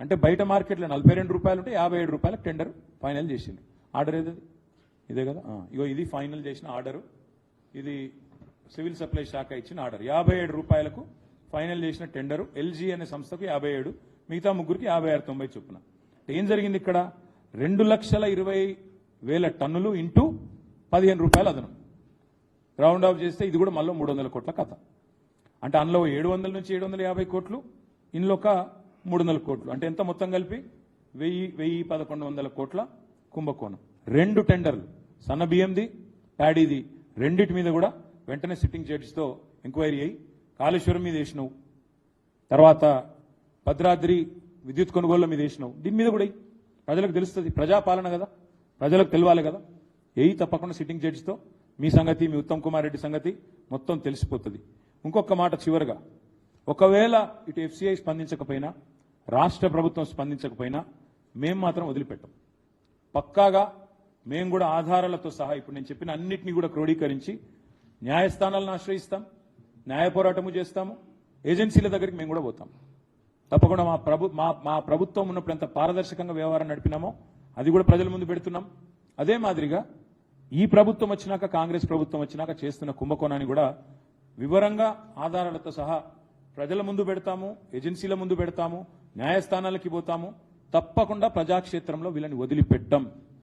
అంటే బయట మార్కెట్లో నలభై రెండు రూపాయలు ఉంటే యాభై ఏడు రూపాయలకు టెండర్ ఫైనల్ చేసింది ఆర్డర్ ఏది ఇదే కదా? ఇగో ఇది ఫైనల్ చేసిన ఆర్డరు. ఇది సివిల్ సప్లై శాఖ ఇచ్చిన ఆర్డర్. యాభై ఏడు రూపాయలకు ఫైనల్ చేసిన టెండరు ఎల్జీ అనే సంస్థకు యాభై ఏడు మిగతా ముగ్గురికి యాభై ఆరు తొంభై చొప్పున. ఏం జరిగింది ఇక్కడ? రెండు లక్షల ఇరవై వేల టన్నులు ఇంటూ పదిహేను రూపాయలు అదనం. రౌండ్ ఆఫ్ చేస్తే ఇది కూడా మళ్ళీ మూడు వందల కోట్ల కథ. అంటే అందులో ఏడు వందల నుంచి ఏడు వందల యాభై కోట్లు ఇందులో ఒక మూడు వందల కోట్లు. అంటే ఎంత మొత్తం కలిపి? వెయ్యి వెయ్యి పదకొండు వందల కోట్ల కుంభకోణం. రెండు టెండర్లు. సన్న బియ్యంది ప్యాడీది. రెండిటి మీద కూడా వెంటనే సిట్టింగ్ జడ్జితో ఎంక్వైరీ అయ్యి కాళేశ్వరం మీద వేసినావు. తర్వాత భద్రాద్రి విద్యుత్ కొనుగోలు మీద వేసినావు. దీని మీద కూడా ప్రజలకు తెలుస్తుంది. ప్రజాపాలన కదా. ప్రజలకు తెలియాలి కదా. ఏయి తప్పకుండా సిట్టింగ్ జడ్జితో మీ సంగతి మీ ఉత్తమ్ కుమార్ రెడ్డి సంగతి మొత్తం తెలిసిపోతుంది. ఇంకొక మాట చివరగా. ఒకవేళ ఇటు ఎఫ్సిఐ స్పందించకపోయినా రాష్ట్ర ప్రభుత్వం స్పందించకపోయినా మేము మాత్రం వదిలిపెట్టాం. పక్కాగా మేము కూడా ఆధారాలతో సహా ఇప్పుడు నేను చెప్పిన అన్నింటినీ కూడా క్రోడీకరించి న్యాయస్థానాలను ఆశ్రయిస్తాం న్యాయ పోరాటము చేస్తాము ఏజెన్సీల దగ్గరికి మేము కూడా పోతాం. తప్పకుండా మా ప్రభు మా మా ప్రభుత్వం ఉన్నప్పుడు ఎంత పారదర్శకంగా వ్యవహారం నడిపినామో అది కూడా ప్రజల ముందు పెడుతున్నాం. అదే మాదిరిగా ఈ ప్రభుత్వం వచ్చినాక కాంగ్రెస్ ప్రభుత్వం వచ్చినాక చేస్తున్న కుంభకోణాన్ని కూడా వివరంగా ఆధారాలతో సహా ప్రజల ముందు పెడతాము ఏజెన్సీల ముందు పెడతాము న్యాయస్థానాలకి పోతాము. తప్పకుండా ప్రజాక్షేత్రంలో వీళ్ళని వదిలిపెట్టం.